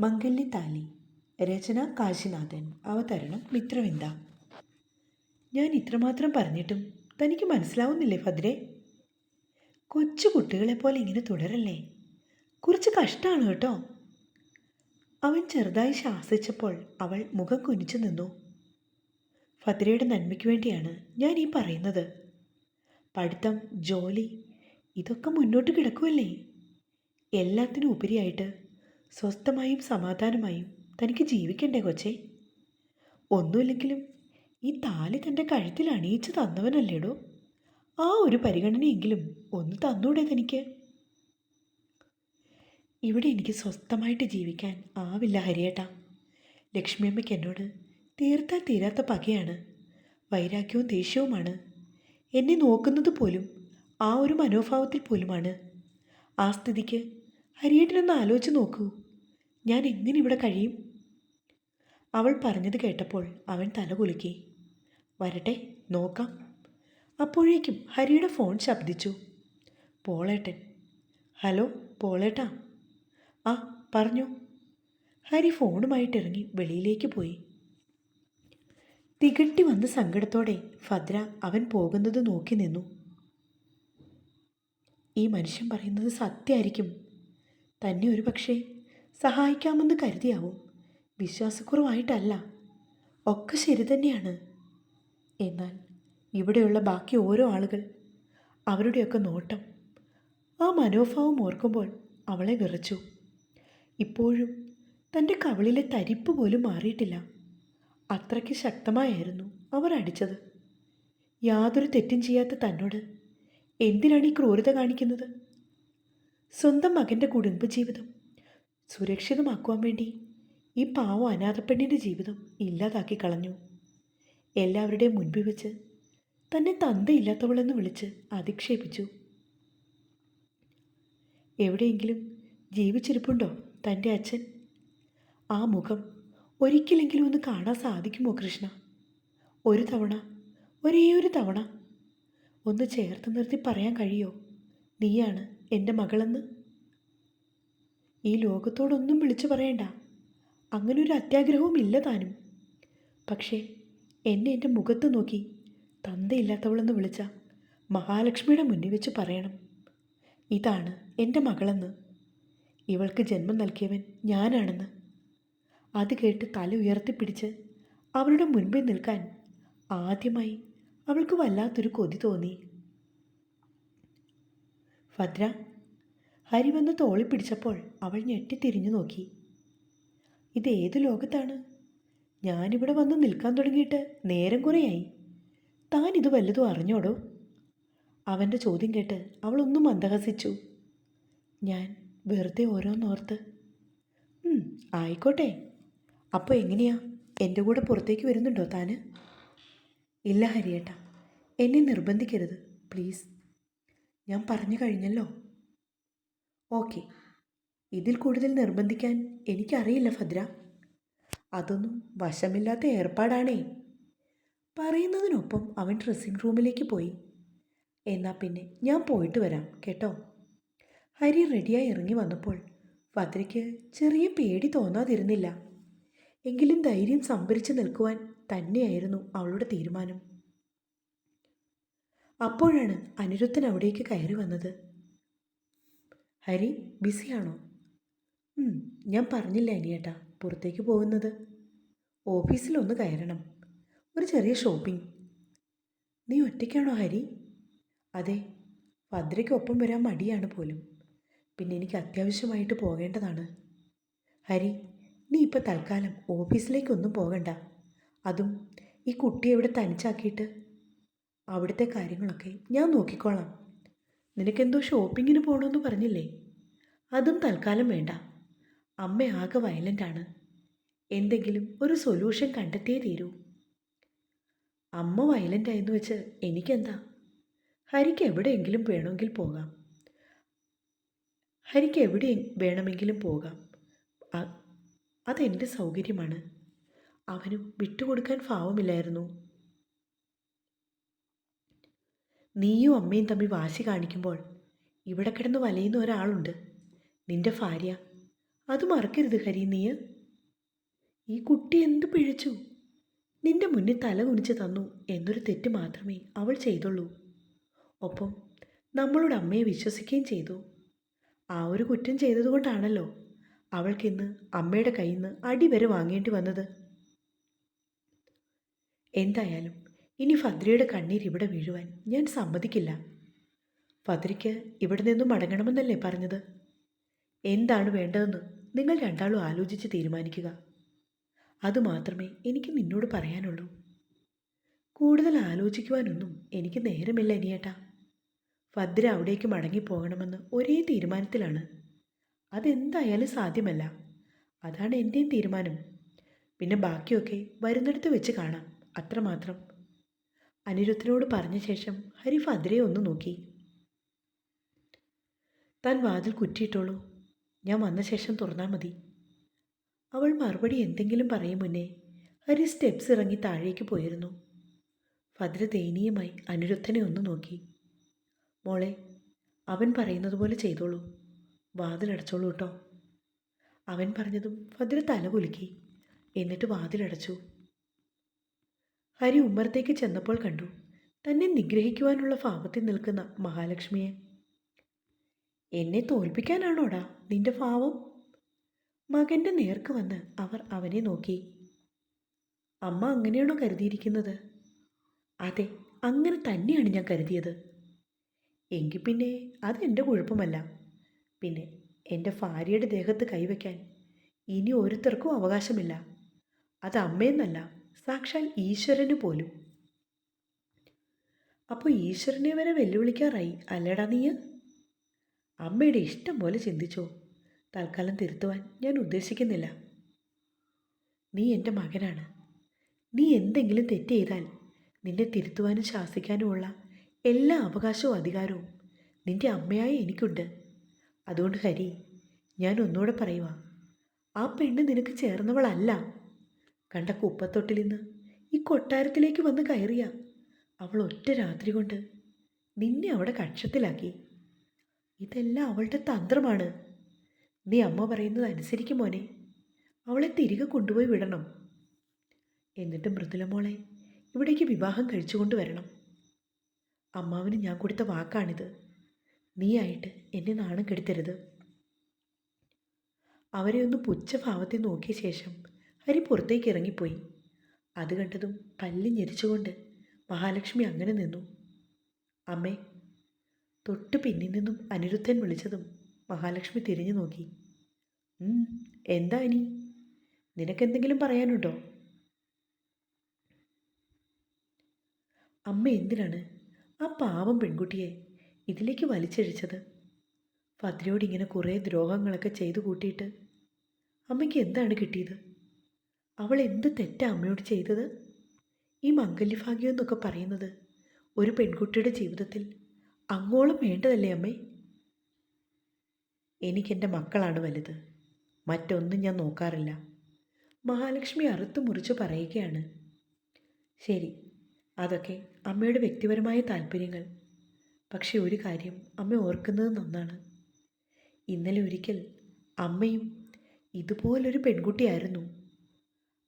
മംഗല്യതാലി രചന കാശിനാഥൻ അവതരണം മിത്രവിന്ദ. ഞാൻ ഇത്രമാത്രം പറഞ്ഞിട്ടും തനിക്ക് മനസ്സിലാവുന്നില്ലേ ഭദ്രേ? കൊച്ചു കുട്ടികളെപ്പോലെ ഇങ്ങനെ തുടരല്ലേ? കുറച്ച് കഷ്ടമാണ് കേട്ടോ. അവൻ ചെറുതായി ശാസിച്ചപ്പോൾ അവൾ മുഖം കുനിച്ചു നിന്നു. ഭദ്രയുടെ നന്മയ്ക്ക് വേണ്ടിയാണ് ഞാൻ ഈ പറയുന്നത്. പഠിത്തം ജോലി ഇതൊക്കെ മുന്നോട്ട് കിടക്കുമല്ലേ എല്ലാത്തിനും ഉപരിയായിട്ട് സ്വസ്ഥമായും സമാധാനമായും തനിക്ക് ജീവിക്കണ്ടേ കൊച്ചേ? ഒന്നുമില്ലെങ്കിലും ഈ താലി തന്റെ കഴുത്തിൽ അണിയിച്ചു തന്നവനല്ലേടോ? ആ ഒരു പരിഗണനയെങ്കിലും ഒന്ന് തന്നൂടെ തനിക്ക്? ഇവിടെ എനിക്ക് സ്വസ്ഥമായിട്ട് ജീവിക്കാൻ ആവില്ല ഹരിയേട്ടാ. ലക്ഷ്മിയമ്മയ്ക്ക് എന്നോട് തീർത്താൽ തീരാത്ത പകയാണ് വൈരാഗ്യവും ദേഷ്യവുമാണ്. എന്നെ നോക്കുന്നത് പോലും ആ ഒരു മനോഭാവത്തിൽ പോലുമാണ്. ആ സ്ഥിതിക്ക് ഹരിയേട്ടനൊന്ന് ആലോചിച്ച് നോക്കൂ. ഞാൻ എങ്ങനെ ഇവിടെ കഴിയും? അവൾ പറഞ്ഞത് കേട്ടപ്പോൾ അവൻ തല കുലുക്കി. വരട്ടെ നോക്കാം. അപ്പോഴേക്കും ഹരിയുടെ ഫോൺ ശബ്ദിച്ചു. പോളേട്ടൻ. ഹലോ പോളേട്ടാ. ആ പറഞ്ഞു. ഹരി ഫോണുമായിട്ട് ഫോണുമായിട്ടിറങ്ങി വെളിയിലേക്ക് പോയി. തികട്ടി വന്ന സങ്കടത്തോടെ ഭദ്ര അവൻ പോകുന്നത് നോക്കി നിന്നു. ഈ മനുഷ്യൻ പറയുന്നത് സത്യമായിരിക്കും തന്നെ ഒരു പക്ഷേ സഹായിക്കാമെന്ന് കരുതിയാവും. വിശ്വാസക്കുറവായിട്ടല്ല. ഒക്കെ ശരി തന്നെയാണ്. എന്നാൽ ഇവിടെയുള്ള ബാക്കി ഓരോ ആളുകൾ അവരുടെയൊക്കെ നോട്ടം ആ മനോഭാവം ഓർക്കുമ്പോൾ അവളെ വിറച്ചു. ഇപ്പോഴും തന്റെ കവിളിലെ തരിപ്പ് പോലും മാറിയിട്ടില്ല. അത്രയ്ക്ക് ശക്തമായായിരുന്നു അവർ അടിച്ചത്. യാതൊരു തെറ്റും ചെയ്യാത്ത തന്നോട് എന്തിനാണ് ഈ ക്രൂരത കാണിക്കുന്നത്? സ്വന്തം മകന്റെ കുടുംബജീവിതം സുരക്ഷിതമാക്കുവാൻ വേണ്ടി ഈ പാവ അനാഥപ്പെണ്ണിന്റെ ജീവിതം ഇല്ലാതാക്കി കളഞ്ഞു. എല്ലാവരുടെയും മുൻപിൽ വെച്ച് തന്നെ തന്തയില്ലാത്തവളെന്ന് വിളിച്ച് അധിക്ഷേപിച്ചു. എവിടെയെങ്കിലും ജീവിച്ചിരിപ്പുണ്ടോ തന്റെ അച്ഛൻ? ആ മുഖം ഒരിക്കലെങ്കിലും ഒന്ന് കാണാൻ സാധിക്കുമോ കൃഷ്ണ? ഒരു തവണ ഒരേ ഒരു തവണ. ഒന്ന് ചേർത്ത് നിർത്തി പറയാൻ കഴിയോ? നീയാണ് എന്റെ മകളെന്ന്? ഈ ലോകത്തോടൊന്നും വിളിച്ചു പറയണ്ട. അങ്ങനൊരു അത്യാഗ്രഹവും ഇല്ല താനും. പക്ഷേ എന്നെ എന്റെ മുഖത്ത് നോക്കി തന്തയില്ലാത്തവളെന്ന് വിളിച്ച മഹാലക്ഷ്മിയുടെ മുന്നിൽ വെച്ച് പറയണം. ഇതാണ് എന്റെ മകളെന്ന്. ഇവൾക്ക് ജന്മം നൽകിയവൻ ഞാനാണെന്ന്. അത് കേട്ട് തല ഉയർത്തിപ്പിടിച്ച് അവരുടെ മുൻപിൽ നിൽക്കാൻ ആദ്യമായി അവൾക്ക് വല്ലാത്തൊരു കൊതി തോന്നി. ഭദ്ര. ഹരി വന്ന് തോളി പിടിച്ചപ്പോൾ അവൾ ഞെട്ടിത്തിരിഞ്ഞു നോക്കി. ഇത് ഏത് ലോകത്താണ്? ഞാനിവിടെ വന്ന് നിൽക്കാൻ തുടങ്ങിയിട്ട് നേരം കുറയായി. താൻ ഇത് വല്ലതും അറിഞ്ഞോടോ? അവന്റെ ചോദ്യം കേട്ട് അവളൊന്നും മന്ദഹസിച്ചു ഞാൻ വെറുതെ ഓരോന്നോർത്ത്. "ഉം, ആയിക്കോട്ടെ. അപ്പോൾ എങ്ങനെയാ? എന്റെ കൂടെ പുറത്തേക്ക് വരുന്നുണ്ടോ താന്? ഇല്ല ഹരിയേട്ട എന്നെ നിർബന്ധിക്കരുത്. പ്ലീസ്. ഞാൻ പറഞ്ഞു കഴിഞ്ഞല്ലോ. ഓക്കെ. ഇതിൽ കൂടുതൽ നിർബന്ധിക്കാൻ എനിക്കറിയില്ല ഭദ്ര. അതൊന്നും വശമില്ലാത്ത ഏർപ്പാടാണേ. പറയുന്നതിനൊപ്പം അവൻ ഡ്രസ്സിംഗ് റൂമിലേക്ക് പോയി. എന്നാൽ പിന്നെ ഞാൻ പോയിട്ട് വരാം കേട്ടോ? ഹരി റെഡിയായി ഇറങ്ങി വന്നപ്പോൾ ഭദ്രയ്ക്ക് ചെറിയ പേടി തോന്നാതിരുന്നില്ല. എങ്കിലും ധൈര്യം സംഭരിച്ച് നിൽക്കുവാൻ തന്നെയായിരുന്നു അവളുടെ തീരുമാനം. അപ്പോഴാണ് അനിരുദ്ധൻ അവിടേക്ക് കയറി വന്നത്. ഹരി ബിസിയാണോ? ഞാൻ പറഞ്ഞില്ല അനിയേട്ടാ പുറത്തേക്ക് പോകുന്നത്. ഓഫീസിലൊന്ന് കയറണം. ഒരു ചെറിയ ഷോപ്പിംഗ്. നീ ഒറ്റയ്ക്കാണോ ഹരി? അതെ ഭദ്രയ്ക്കൊപ്പം വരാൻ മടിയാണ് പോലും. പിന്നെ എനിക്ക് അത്യാവശ്യമായിട്ട് പോകേണ്ടതാണ്. ഹരി നീ ഇപ്പോൾ തൽക്കാലം ഓഫീസിലേക്കൊന്നും പോകണ്ട. അതും ഈ കുട്ടിയെ ഇവിടെ തനിച്ചാക്കിയിട്ട് അവിടുത്തെ കാര്യങ്ങളൊക്കെ ഞാൻ നോക്കിക്കോളാം. നിനക്കെന്തോ ഷോപ്പിങ്ങിന് പോകണമെന്ന് പറഞ്ഞില്ലേ? അതും തൽക്കാലം വേണ്ട. അമ്മ ആകെ വയലന്റാണ് എന്തെങ്കിലും ഒരു സൊല്യൂഷൻ കണ്ടെത്തിയേ തീരൂ. അമ്മ വയലന്റ് ആയെന്ന് വെച്ച് എനിക്കെന്താ? ഹരിക്ക് എവിടെയെങ്കിലും വേണമെങ്കിൽ പോകാം. ഹരിക്ക് എവിടെ വേണമെങ്കിലും പോകാം. അതെന്റെ സൗകര്യമാണ്. അവനും വിട്ടുകൊടുക്കാൻ ഭാവമില്ലായിരുന്നു. നീയും അമ്മയും തമ്മിൽ വാശി കാണിക്കുമ്പോൾ ഇവിടെ കിടന്ന് വലയുന്ന ഒരാളുണ്ട്. നിന്റെ ഭാര്യ. അത് മറക്കരുത് ഹരി നീ. ഈ കുട്ടി എന്ത് പിഴച്ചു? നിന്റെ മുന്നിൽ തല കുനിച്ച് തന്നു എന്നൊരു തെറ്റ് മാത്രമേ അവൾ ചെയ്തുള്ളൂ. ഒപ്പം നമ്മളോട് അമ്മയെ വിശ്വസിക്കുകയും ചെയ്തു. ആ ഒരു കുറ്റം ചെയ്തതുകൊണ്ടാണല്ലോ അവൾക്കിന്ന് അമ്മയുടെ കയ്യിൽ നിന്ന് അടി വരെ വാങ്ങേണ്ടി വന്നത്. എന്തായാലും ഇനി ഫദ്രയുടെ കണ്ണീർ ഇവിടെ വീഴുവാൻ ഞാൻ സമ്മതിക്കില്ല. ഫദ്രയ്ക്ക് ഇവിടെ നിന്നും മടങ്ങണമെന്നല്ലേ പറഞ്ഞത്? എന്താണ് വേണ്ടതെന്ന് നിങ്ങൾ രണ്ടാളും ആലോചിച്ച് തീരുമാനിക്കുക. അതുമാത്രമേ എനിക്ക് നിന്നോട് പറയാനുള്ളൂ. കൂടുതൽ ആലോചിക്കുവാനൊന്നും എനിക്ക് നേരമില്ല ഇനിയേട്ടാ. ഭദ്ര അവിടേക്ക് മടങ്ങിപ്പോകണമെന്ന് ഒരേ തീരുമാനത്തിലാണ്. അതെന്തായാലും സാധ്യമല്ല. അതാണ് എന്റെയും തീരുമാനം. പിന്നെ ബാക്കിയൊക്കെ വരുന്നിടത്ത് വെച്ച് കാണാം. അത്രമാത്രം. അനിരുദ്ധനോട് പറഞ്ഞ ശേഷം ഹരിഫ് അതിരെ ഒന്ന് നോക്കി. താൻ വാതിൽ കുറ്റിയിട്ടോളൂ. ഞാൻ വന്ന ശേഷം തുറന്നാൽ മതി. അവൾ മറുപടി എന്തെങ്കിലും പറയും മുന്നേ ഹരി സ്റ്റെപ്സ് ഇറങ്ങി താഴേക്ക് പോയിരുന്നു. ഭദ്ര ദയനീയമായി അനിരുദ്ധനെ ഒന്ന് നോക്കി. മോളെ അവൻ പറയുന്നത് പോലെ ചെയ്തോളൂ. വാതിലടച്ചോളൂ കേട്ടോ അവൻ പറഞ്ഞതും ഭദ്ര തല കുലുക്കി. എന്നിട്ട് വാതിലടച്ചു ഹരി ഉമ്മറത്തേക്ക് ചെന്നപ്പോൾ കണ്ടു. തന്നെ നിഗ്രഹിക്കുവാനുള്ള ഭാവത്തിൽ നിൽക്കുന്ന മഹാലക്ഷ്മിയെ. എന്നെ തോൽപ്പിക്കാനാണോടാ നിന്റെ ഭാവം? മകന്റെ നേർക്ക് വന്ന് അവർ അവനെ നോക്കി. അമ്മ അങ്ങനെയാണോ കരുതിയിരിക്കുന്നത്? അതെ അങ്ങനെ തന്നെയാണ് ഞാൻ കരുതിയത്. എങ്കിൽ പിന്നെ അതെന്റെ കുഴപ്പമല്ല. പിന്നെ എന്റെ ഭാര്യയുടെ ദേഹത്ത് കൈവയ്ക്കാൻ ഇനി ഓരോരുത്തർക്കും അവകാശമില്ല. അത് അമ്മയെന്നല്ല സാക്ഷാൽ ഈശ്വരന് പോലും. അപ്പോൾ ഈശ്വരനെ വരെ വെല്ലുവിളിക്കാറായി അല്ലടാ നീ അമ്മയുടെ ഇഷ്ടം പോലെ ചിന്തിച്ചോ? തൽക്കാലം തിരുത്തുവാൻ ഞാൻ ഉദ്ദേശിക്കുന്നില്ല. നീ എന്റെ മകനാണ്. നീ എന്തെങ്കിലും തെറ്റ് ചെയ്താൽ നിന്നെ തിരുത്തുവാനും ശാസിക്കാനുമുള്ള എല്ലാ അവകാശവും അധികാരവും നിന്റെ അമ്മയായി എനിക്കുണ്ട്. അതുകൊണ്ട് ഹരി ഞാൻ ഒന്നുകൂടെ പറയുക ആ പെണ്ണ് നിനക്ക് ചേർന്നവളല്ല. കണ്ട കുപ്പത്തൊട്ടിൽ നിന്ന് ഈ കൊട്ടാരത്തിലേക്ക് വന്ന് കയറിയ അവൾ ഒറ്റ രാത്രി കൊണ്ട് നിന്നെ അവിടെ കക്ഷത്തിലാക്കി. ഇതെല്ലാം അവളുടെ തന്ത്രമാണ്. നീ അമ്മ പറയുന്നത് അനുസരിക്കും മോനെ. അവളെ തിരികെ കൊണ്ടുപോയി വിടണം. എന്നിട്ട് മൃദുലമോളെ ഇവിടേക്ക് വിവാഹം കഴിച്ചു കൊണ്ടുവരണം അമ്മാവിന് ഞാൻ കൊടുത്ത വാക്കാണിത്. നീയായിട്ട് എന്നെ നാണം കെടുത്തരുത്. അവരെ ഒന്ന് പുച്ഛഭാവത്തിൽ നോക്കിയ ശേഷം ഹരി പുറത്തേക്ക് ഇറങ്ങിപ്പോയി. അത് കണ്ടതും പല്ല് ഞെരിച്ചുകൊണ്ട് മഹാലക്ഷ്മി അങ്ങനെ നിന്നു. അമ്മേ തൊട്ട് പിന്നിൽ നിന്നും അനിരുദ്ധൻ വിളിച്ചതും മഹാലക്ഷ്മി തിരിഞ്ഞു നോക്കി. എന്താ ഇനി? നിനക്കെന്തെങ്കിലും പറയാനുണ്ടോ? അമ്മ എന്തിനാണ് ആ പാവം പെൺകുട്ടിയെ ഇതിലേക്ക് വലിച്ചഴിച്ചത്? ഭദ്രയോട് ഇങ്ങനെ കുറേ ദ്രോഹങ്ങളൊക്കെ ചെയ്തു കൂട്ടിയിട്ട് അമ്മയ്ക്ക് എന്താണ് കിട്ടിയത്? അവൾ എന്ത് തെറ്റാ അമ്മയോട് ചെയ്തത്? ഈ മംഗല്യഭാഗ്യം എന്നൊക്കെ പറയുന്നത് ഒരു പെൺകുട്ടിയുടെ ജീവിതത്തിൽ അങ്ങോളം വേണ്ടതല്ലേ അമ്മേ? എനിക്കെന്റെ മക്കളാണ് വലുത്. മറ്റൊന്നും ഞാൻ നോക്കാറില്ല. മഹാലക്ഷ്മി അറുത്തു മുറിച്ച് പറയുകയാണ്. ശരി അതൊക്കെ അമ്മയുടെ വ്യക്തിപരമായ താല്പര്യങ്ങൾ. പക്ഷേ ഒരു കാര്യം അമ്മ ഓർക്കുന്നത് നന്നാണ്. ഇന്നലെ ഒരിക്കൽ അമ്മയും ഇതുപോലൊരു പെൺകുട്ടിയായിരുന്നു.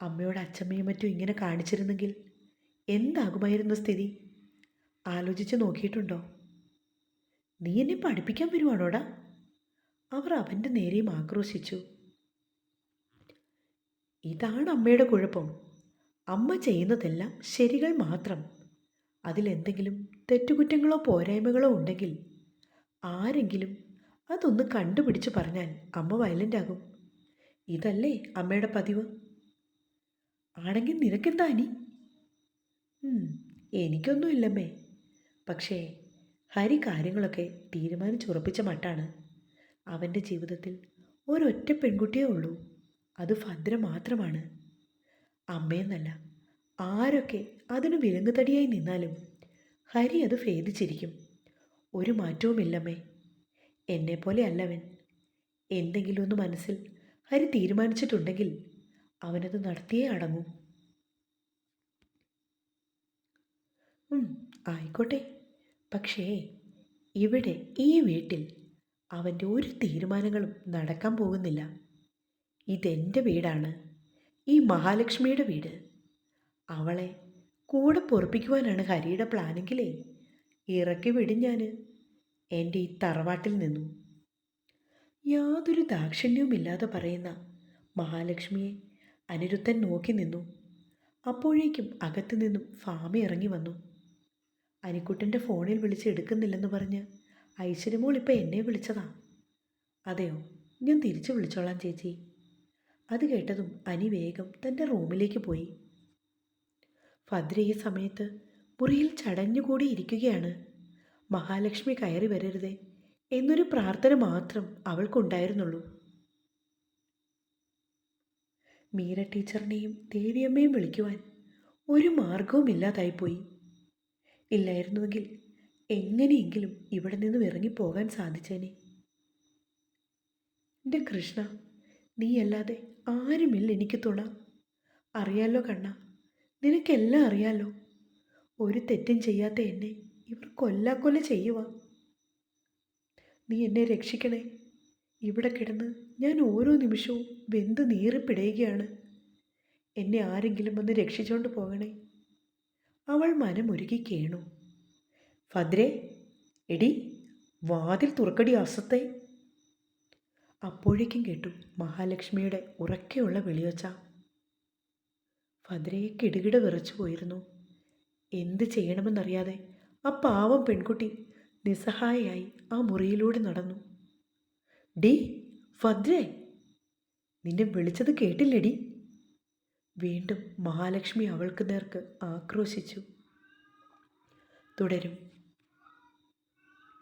അമ്മയോട് അച്ഛമ്മയും മറ്റും ഇങ്ങനെ കാണിച്ചിരുന്നെങ്കിൽ എന്താകുമായിരുന്നു സ്ഥിതി? ആലോചിച്ച് നോക്കിയിട്ടുണ്ടോ? നീ എന്നെ പഠിപ്പിക്കാൻ വരുവാണോടാ? അവർ അവന്റെ നേരെയും ആക്രോശിച്ചു. ഇതാണ് അമ്മയുടെ കുഴപ്പം. അമ്മ ചെയ്യുന്നതെല്ലാം ശരികൾ മാത്രം. അതിലെന്തെങ്കിലും തെറ്റുകുറ്റങ്ങളോ പോരായ്മകളോ ഉണ്ടെങ്കിൽ ആരെങ്കിലും അതൊന്ന് കണ്ടുപിടിച്ച് പറഞ്ഞാൽ അമ്മ വയലന്റ് ആകും ഇതല്ലേ അമ്മയുടെ പതിവ്? ആണെങ്കിൽ നിനക്കെന്താ അനി എനിക്കൊന്നുമില്ലമ്മേ. പക്ഷേ ഹരി കാര്യങ്ങളൊക്കെ തീരുമാനിച്ചുറപ്പിച്ച മട്ടാണ്. അവന്റെ ജീവിതത്തിൽ ഒരൊറ്റ പെൺകുട്ടിയേ ഉള്ളൂ. അത് ഭദ്ര മാത്രമാണ്. അമ്മയെന്നല്ല ആരൊക്കെ അതിന് വിലങ്ങുതടിയായി നിന്നാലും ഹരി അത് ഭേദിച്ചിരിക്കും. ഒരു മാറ്റവുമില്ലമ്മേ. എന്നെപ്പോലെ അല്ലവൻ. എന്തെങ്കിലുമൊന്ന് മനസ്സിൽ ഹരി തീരുമാനിച്ചിട്ടുണ്ടെങ്കിൽ അവനത് നടത്തിയേ അടങ്ങൂ. ആയിക്കോട്ടെ. പക്ഷേ ഇവിടെ ഈ വീട്ടിൽ അവന്റെ ഒരു തീരുമാനങ്ങളും നടക്കാൻ പോകുന്നില്ല. ഇതെന്റെ വീടാണ്. ഈ മഹാലക്ഷ്മിയുടെ വീട്. അവളെ കൂടെ പൊറപ്പിക്കുവാനാണ് ഹരിയുടെ പ്ലാനെങ്കിലേ ഇറക്കി വിടും ഞാൻ എന്റെ ഈ തറവാട്ടിൽ നിന്നും. യാതൊരു ദാക്ഷിണ്യവുമില്ലാതെ പറയുന്ന മഹാലക്ഷ്മിയെ അനിരുദ്ധൻ നോക്കി നിന്നു. അപ്പോഴേക്കും അകത്തു നിന്നും ഫാമി ഇറങ്ങി വന്നു. അനിക്കുട്ടന്റെ ഫോണിൽ വിളിച്ച് എടുക്കുന്നില്ലെന്ന് പറഞ്ഞ് ഐശ്വര്യമോൾ ഇപ്പം എന്നെ വിളിച്ചതാ? അതെയോ? ഞാൻ തിരിച്ചു വിളിച്ചോളാം ചേച്ചി. അത് കേട്ടതും അനി വേഗം തന്റെ റൂമിലേക്ക് പോയി. ഭദ്ര ഈ സമയത്ത് മുറിയിൽ ചടഞ്ഞുകൂടി ഇരിക്കുകയാണ്. മഹാലക്ഷ്മി കയറി വരരുതേ എന്നൊരു പ്രാർത്ഥന മാത്രം അവൾക്കുണ്ടായിരുന്നുള്ളൂ. മീര ടീച്ചറിനെയും ദേവിയമ്മയും വിളിക്കുവാൻ ഒരു മാർഗവും ഇല്ലാതായിപ്പോയി. ഇല്ലായിരുന്നുവെങ്കിൽ എങ്ങനെയെങ്കിലും ഇവിടെ നിന്നും ഇറങ്ങിപ്പോകാൻ സാധിച്ചേനെ. എന്റെ കൃഷ്ണ നീയല്ലാതെ ആരുമില്ല എനിക്ക് തുണ. അറിയാലോ കണ്ണ നിനക്കെല്ലാം അറിയാലോ. ഒരു തെറ്റും ചെയ്യാത്ത എന്നെ ഇവർ കൊല്ലാക്കൊല്ല ചെയ്യുക നീ എന്നെ രക്ഷിക്കണേ. ഇവിടെ കിടന്ന് ഞാൻ ഓരോ നിമിഷവും വെന്ത് നീറിപ്പിടയുകയാണ്. എന്നെ ആരെങ്കിലും വന്ന് രക്ഷിച്ചുകൊണ്ട് പോകണേ. അവൾ മനമൊരുക്കി കേണു. ഭദ്രേ എടി വാതിൽ തുറക്കടി അസത്തെ അപ്പോഴേക്കും കേട്ടു മഹാലക്ഷ്മിയുടെ ഉറക്കെയുള്ള വിളിയൊച്ച. ഭദ്രയെ കിടുകിട വിറച്ചു പോയിരുന്നു. എന്ത് ചെയ്യണമെന്നറിയാതെ ആ പാവം പെൺകുട്ടി നിസ്സഹായയായി ആ മുറിയിലൂടെ നടന്നു. ഡി ഭദ്രേ. നിന്നെ വിളിച്ചത് കേട്ടില്ലടി. വീണ്ടും മഹാലക്ഷ്മി അവൾക്ക് നേർക്ക് ആക്രോശിച്ചു. തുടരും.